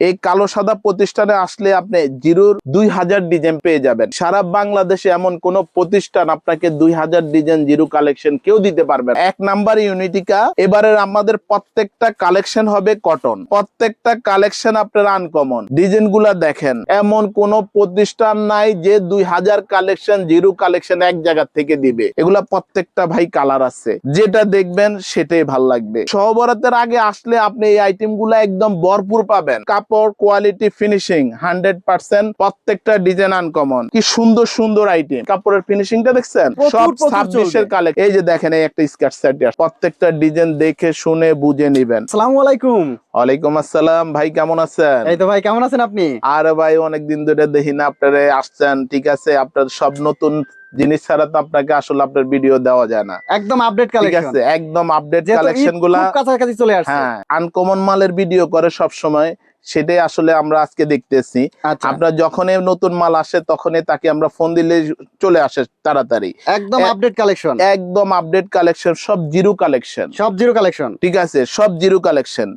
এই কালো সাদা প্রতিষ্ঠানে আসলে আপনি জিরোর দুই হাজার ডিজাইন পেয়ে যাবেন। সারা বাংলাদেশে এমন কোন প্রতিষ্ঠান আপনাকে দুই হাজার ডিজাইন জিরো কালেকশন কেউ দিতে পারবে এক নাম্বার ইউনিটিকা, এবারের আমাদের প্রত্যেকটা কালেকশন হবে কটন। প্রত্যেকটা কালেকশন আপনার আনকমন। ডিজাইনগুলা দেখেন, এমন কোন প্রতিষ্ঠান নাই যে দুই হাজার কালেকশন জিরো কালেকশন এক জায়গা থেকে দিবে। এগুলা প্রত্যেকটা ভাই কালার আছে। যেটা দেখবেন সেটাই ভালো লাগবে। সহবরাতের আগে আসলে আপনি এই আইটেমগুলা একদম ভরপুর পাবেন। কাপড় কোয়ালিটি ফিনিশিং হান্ড্রেড পার্সেন্ট প্রত্যেকটা ডিজাইন আনকমন কি সুন্দর সুন্দর আইটেম কাপড়ের ফিনিশিংটা দেখছেন? সব ছাব্বিশের কালেক্ট এই যে দেখেন এই একটা স্কার্ট সেট প্রত্যেকটা ডিজাইন দেখে শুনে বুঝে নিবেন। আসসালামু আলাইকুম। ওয়ালাইকুম আসসালাম। ভাই কেমন আছেন? এই তো ভাই কেমন আছেন আপনি? আরে ভাই অনেকদিন ধরে দেখি না আপনারা আসছেন। ঠিক আছে আপনার সব নতুন জিনিস ছাড়া তো আপনাকে আসলে আপনার ভিডিও দেওয়া যায় না। একদম আপডেট কালেকশন আছে একদম আপডেট কালেকশনগুলা কাছাকাছি চলে আসছে। হ্যাঁ আনকমন মালের ভিডিও করে সব সময় সেটাই আসলে আমরা আজকে দেখতেছি। আচ্ছা। আপনার যখনই নতুন মাল আসে তখনই তাকে আমরা ফোন দিলে চলে আসে তাড়াতাড়ি। একদম আপডেট কালেকশন একদম আপডেট কালেকশন সব জিরো কালেকশন সব জিরো কালেকশন ঠিক আছে সব জিরো কালেকশন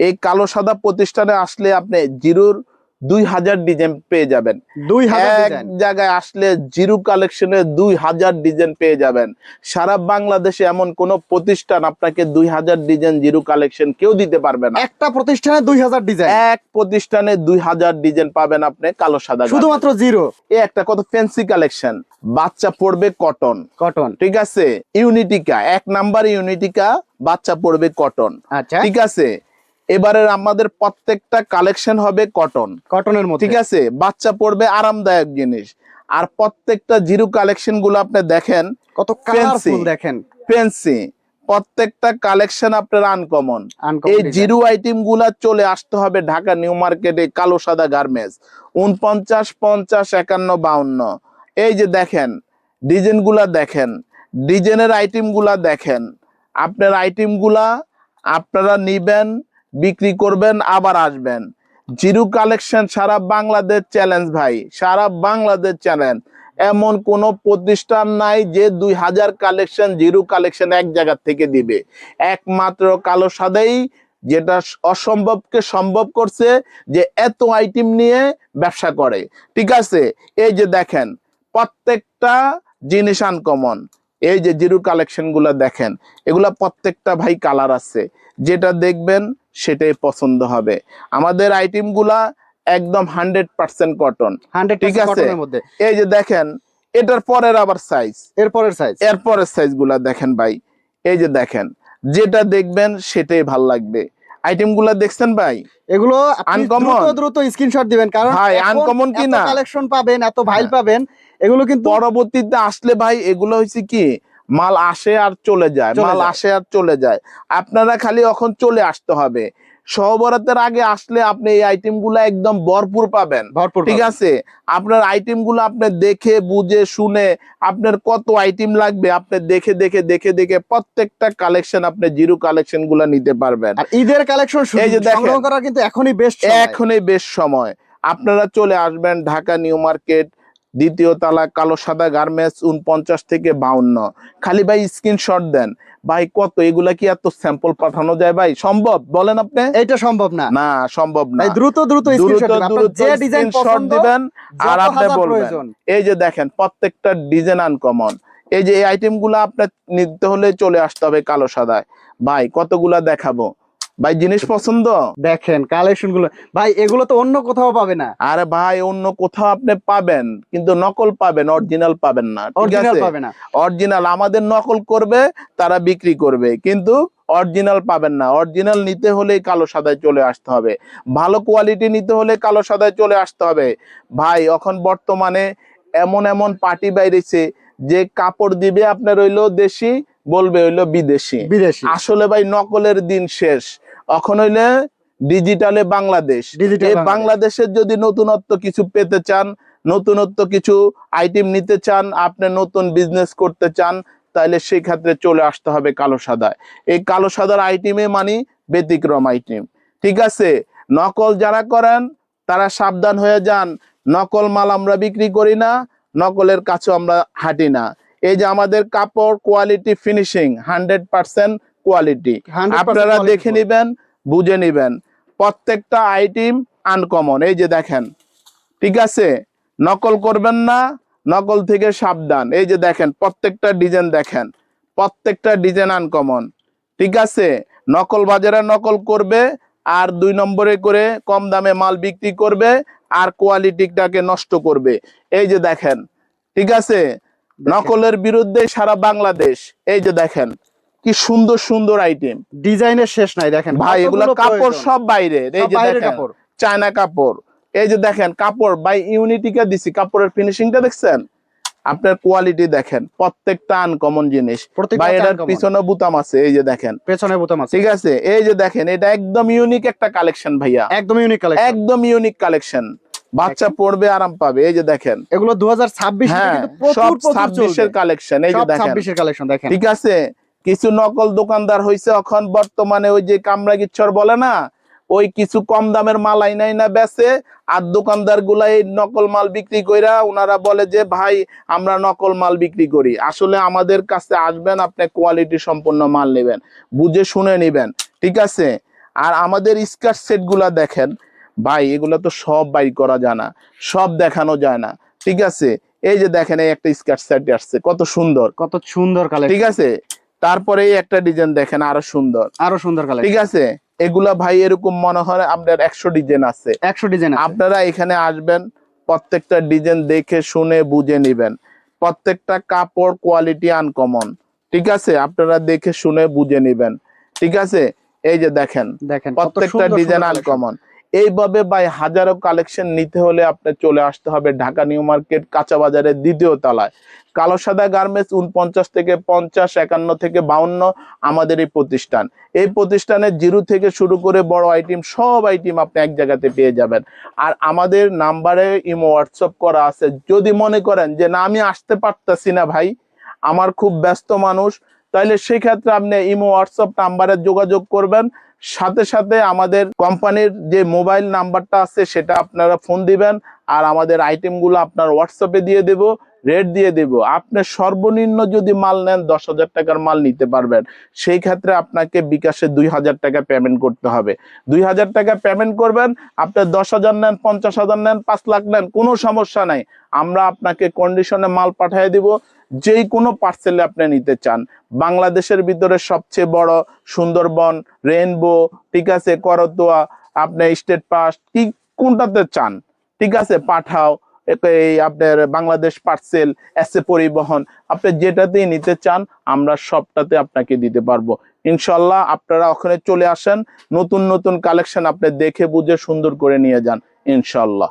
এই কালো সাদা প্রতিষ্ঠানে আসলে আপনি জিরোর দুই হাজার ডিজাইন পেয়ে যাবেন। দুই হাজার এক জায়গায় আসলে জিরো কালেকশনে দুই হাজার ডিজাইন পেয়ে যাবেন। সারা বাংলাদেশে এমন কোন প্রতিষ্ঠান আপনাকে দুই হাজার ডিজাইন জিরো কালেকশন কেউ দিতে পারবে না। একটা প্রতিষ্ঠানে দুই হাজার ডিজাইন এক প্রতিষ্ঠানে দুই হাজার ডিজাইন পাবেন আপনি কালো সাদা শুধুমাত্র জিরো এই একটা কত ফ্যান্সি কালেকশন বাচ্চা পড়বে কটন কটন ঠিক আছে? ইউনিটিকা এক নাম্বার ইউনিটিকা বাচ্চা পড়বে কটন আচ্ছা। ঠিক আছে? এবারের আমাদের প্রত্যেকটা কালেকশন হবে কটন কটনের মধ্যে। ঠিক আছে? বাচ্চা পড়বে আরামদায়ক জিনিস। আর প্রত্যেকটা জিরো কালেকশনগুলো আপনি দেখেন কত কালারফুল দেখেন। ফেন্সি প্রত্যেকটা কালেকশন আপনার আনকমন এই। জিরো আইটেমগুলা চলে আসতে হবে ঢাকা নিউ মার্কেটে কালো সাদা গার্মেন্টস। উনপঞ্চাশ পঞ্চাশ একান্ন বাউন্ন। এই যে দেখেন ডিজাইনগুলা দেখেন ডিজাইনের আইটেমগুলা দেখেন। আপনার আইটেমগুলা আপনারা নিবেন বিক্রি করবেন, আবার আসবেন। জিরো কালেকশন সারা বাংলাদেশ চ্যালেঞ্জ ভাই, সারা বাংলাদেশ চ্যালেঞ্জ। এমন কোন প্রতিষ্ঠান নাই যে দুই হাজার কালেকশন, জিরো কালেকশন এক জায়গা থেকে দিবে। একমাত্র কালো সাদাই যেটা অসম্ভবকে সম্ভব করছে যে এত আইটেম নিয়ে ব্যবসা করে। ঠিক আছে, এই যে দেখেন, প্রত্যেকটা জিনিস আনকমন এই যে জিরো কালেকশনগুলা দেখেন, এগুলা প্রত্যেকটা ভাই কালার আছে। যেটা দেখবেন সেটাই পছন্দ হবে। আমাদের আইটেমগুলা একদম হান্ড্রেড পার্সেন্ট কটন ঠিক আছে। এই যে দেখেন এটার পরের আবার সাইজ এরপরের সাইজ এরপরের সাইজগুলা দেখেন ভাই। এই যে দেখেন যেটা দেখবেন সেটাই ভালো লাগবে। আইটেমগুলা দেখছেন ভাই? এগুলো Uncommon। দ্রুত স্ক্রিনশট দিবেন কারণ ভাই, uncommon কি না? কালেকশন পাবেন এত ভাইল হ্যাঁ। পাবেন এগুলো কিন্তু পরবর্তীতে আসলে ভাই এগুলো হয়েছে কি? মাল আসে আর চলে যায় মাল আসে আর চলে যায়। আপনারা খালি এখন চলে আসতে হবে। সহবরাতের আগে আসলে আপনি এই আইটেমগুলা একদম ভরপুর পাবেন। ভরপুর ঠিক আছে? আপনার আইটেমগুলো আপনি দেখে বুঝে শুনে আপনার কত আইটেম লাগবে আপনি দেখে দেখে দেখে দেখে প্রত্যেকটা কালেকশন আপনি জিরো কালেকশনগুলা নিতে পারবেন। ঈদের কালেকশন এই যে। সংগ্রহ কিন্তু এখনই বেস্ট এখনই বেশ সময়। আপনারা চলে আসবেন ঢাকা নিউ মার্কেট দ্বিতীয় তালা কালো সাদা গার্মেন্টস উনপঞ্চাশ থেকে বাউন্ন। খালি ভাই স্ক্রিনশট দেন। ভাই কত? এগুলা কি এত স্যাম্পল পাঠানো যায় ভাই? সম্ভব? বলেন আপনি। এটা সম্ভব না। না সম্ভব না। দ্রুত দ্রুত স্ক্রিনশট দিবেন যে ডিজাইন স্ক্রিনশট পছন্দ দিবেন আর আপনি বলবেন। এই যে দেখেন প্রত্যেকটা ডিজাইন আনকমন এই যে এই আইটেমগুলো আপনার নিতে হলে চলে আসতে হবে কালো সাদায়। ভাই কতগুলা দেখাবো? ভাই জিনিস পছন্দ? দেখেন কালেকশনগুলো। ভাই এগুলো তো অন্য কোথাও পাবে না। আরে ভাই অন্য কোথাও আপনি পাবেন কিন্তু নকল পাবেন অরিজিনাল পাবেন না অরিজিনাল পাবে না। অরিজিনাল আমাদের নকল করবে তারা বিক্রি করবে কিন্তু অরিজিনাল পাবেন না। অরিজিনাল নিতে হলে কালো সাদায় চলে আসতে হবে। ভালো কোয়ালিটি নিতে হলে কালো সাদায় চলে আসতে হবে। ভাই এখন বর্তমানে এমন এমন পার্টি বাইরেছে যে কাপড় দিবে আপনার হইল দেশি বলবে হইল বিদেশি। বিদেশি। আসলে ভাই নকলের দিন শেষ। এখন হইলে ডিজিটালে বাংলাদেশ। এই বাংলাদেশের যদি নতুনত্ব কিছু পেতে চান নতুনত্ব কিছু আইটেম নিতে চান আপনি নতুন বিজনেস করতে চান তাহলে সেই ক্ষেত্রে চলে আসতে হবে কালো সাদায়। এই কালো সাদার আইটেমে মানে ব্যতিক্রম আইটেম ঠিক আছে? নকল যারা করেন তারা সাবধান হয়ে যান। নকল মাল আমরা বিক্রি করি না নকলের কাছে আমরা হাঁটি না। এই যে আমাদের কাপড় quality finishing hundred percent quality 100% আপনারা দেখে। নিবেন বুঝে নিবেন। প্রত্যেকটা আইটেম আনকমন এই যে দেখেন ঠিক আছে? নকল করবেন না নকল থেকে সাবধান। এই যে দেখেন প্রত্যেকটা ডিজাইন দেখেন প্রত্যেকটা ডিজাইন আনকমন ঠিক আছে? নকল বাজারে নকল করবে আর দুই নম্বরে করে কম দামে মাল বিক্রি করবে আর কোয়ালিটিটাকে নষ্ট করবে। এই যে দেখেন ঠিক আছে? নকলের বিরুদ্ধে সারা বাংলাদেশ। এই যে দেখেন কি সুন্দর সুন্দর আইটেম ডিজাইনের শেষ নাই দেখেন ভাই এগুলা কাপড় সব বাইরে। এই যে দেখেন কাপড়। চায়না কাপড়। এই যে দেখেন কাপড় বাই ইউনিটিকে দিছি কাপড়ের ফিনিশিংটা দেখছেন? আপনার কোয়ালিটি দেখেন প্রত্যেকটা আনকমন জিনিস। এটার পিছনে বুতাম আছে এই যে দেখেন। পেছনে বোতাম আছে। ঠিক আছে? এই যে দেখেন এটা একদম ইউনিক একটা কালেকশন ভাইয়া। একদম ইউনিক কালেকশন একদম ইউনিক কালেকশন বাচ্চা পড়বে আরাম পাবে এই যে দেখেন। এগুলো 2026 হ্যাঁ সব কালেকশন এই যে দেখেন। 26 এর কালেকশন দেখেন। ঠিক আছে? কিছু নকল দোকানদার হয়েছে এখন বর্তমানে ওই যে কামরাগিচ্ছর বলে না ওই কিছু কম দামের মাল আইনাই না বেচে আর দোকানদারগুলা এই নকল মাল বিক্রি কইরা ওনারা বলে যে ভাই আমরা নকল মাল বিক্রি করি। আসলে আমাদের কাছে আসবেন আপনি কোয়ালিটি সম্পন্ন মাল নেবেন বুঝে শুনে নেবেন ঠিক আছে? আর আমাদের স্কার্ট সেটগুলা দেখেন ভাই এগুলা তো সব বাই করা যায় না সব দেখানো যায় না ঠিক আছে? এই যে দেখেন এই একটা স্কার্ট সেট আসছে কত সুন্দর। কত সুন্দর কালেকশন ঠিক আছে? তারপরে একটা ডিজাইন দেখেন আরও সুন্দর। আরও সুন্দর ঠিক আছে? এগুলা ভাই এরকম মনে হয় আপনার একশো ডিজাইন আছে। 100 ডিজাইন আপনারা এখানে আসবেন প্রত্যেকটা ডিজাইন দেখে শুনে বুঝে নিবেন। প্রত্যেকটা কাপড় কোয়ালিটি আনকমন ঠিক আছে? আপনারা দেখে শুনে বুঝে নিবেন। ঠিক আছে? এই যে দেখেন দেখেন প্রত্যেকটা ডিজাইন আনকমন এইভাবে বাই হাজারো কালেকশন নিতে হলে আপনার চলে আসতে হবে ঢাকা নিউ মার্কেট, কাঁচা বাজারের দ্বিতীয় তলায়। কালো সাদা গার্মেন্টস উনপঞ্চাশ থেকে পঞ্চাশ, একান্ন থেকে বাউন্ন আমাদের এই প্রতিষ্ঠান। এই প্রতিষ্ঠানে জিরো থেকে শুরু করে বড় আইটেম সব আইটেম আপনি এক জায়গাতে পেয়ে যাবেন। আর আমাদের নাম্বারে ইমো, হোয়াটসঅ্যাপ করা আছে। যদি মনে করেন যে, না, আমি আসতে পারতাছি না ভাই, আমার খুব ব্যস্ত মানুষ তাহলে সেক্ষেত্রে আপনি ইমো, হোয়াটসঅ্যাপ নাম্বারে যোগাযোগ করবেন। সাথে সাথে আমাদের কোম্পানির যে মোবাইল নাম্বারটা আছে, সেটা আপনারা ফোন দিবেন আর আমাদের আইটেমগুলো আপনার হোয়াটসঅ্যাপে দিয়ে দেব রেট দিয়ে দেব। আপনি সর্বনিম্ন যদি মাল নেন, দশ হাজার টাকার মাল নিতে পারবেন। সেই ক্ষেত্রে আপনাকে বিকাশে দুই হাজার টাকা পেমেন্ট করতে হবে। দুই হাজার টাকা পেমেন্ট করবেন, আপনি দশ হাজার নেন, পঞ্চাশ হাজার নেন, পাঁচ লাখ নেন, কোনো সমস্যা নাই। আমরা আপনাকে কন্ডিশনে মাল পাঠিয়ে দিব। যেই কোনো পার্সেলে আপনি নিতে চান। বাংলাদেশের ভিতরে সবচেয়ে বড় সুন্দরবন রেনবো ঠিক আছে, করতোয়া, আপনি স্টেট পাস কি কোনটাতে চান, ঠিক আছে, পাঠাও এই আপনার বাংলাদেশ পার্সেল এসে পরিবহন, আপনি যেটাতেই নিতে চান, আমরা সবটাতে আপনাকে দিতে পারব। ইনশাল্লাহ আপনারা ওখানে চলে আসেন, নতুন নতুন কালেকশন আপনি দেখে বুঝে সুন্দর করে নিয়ে যান, ইনশাল্লাহ।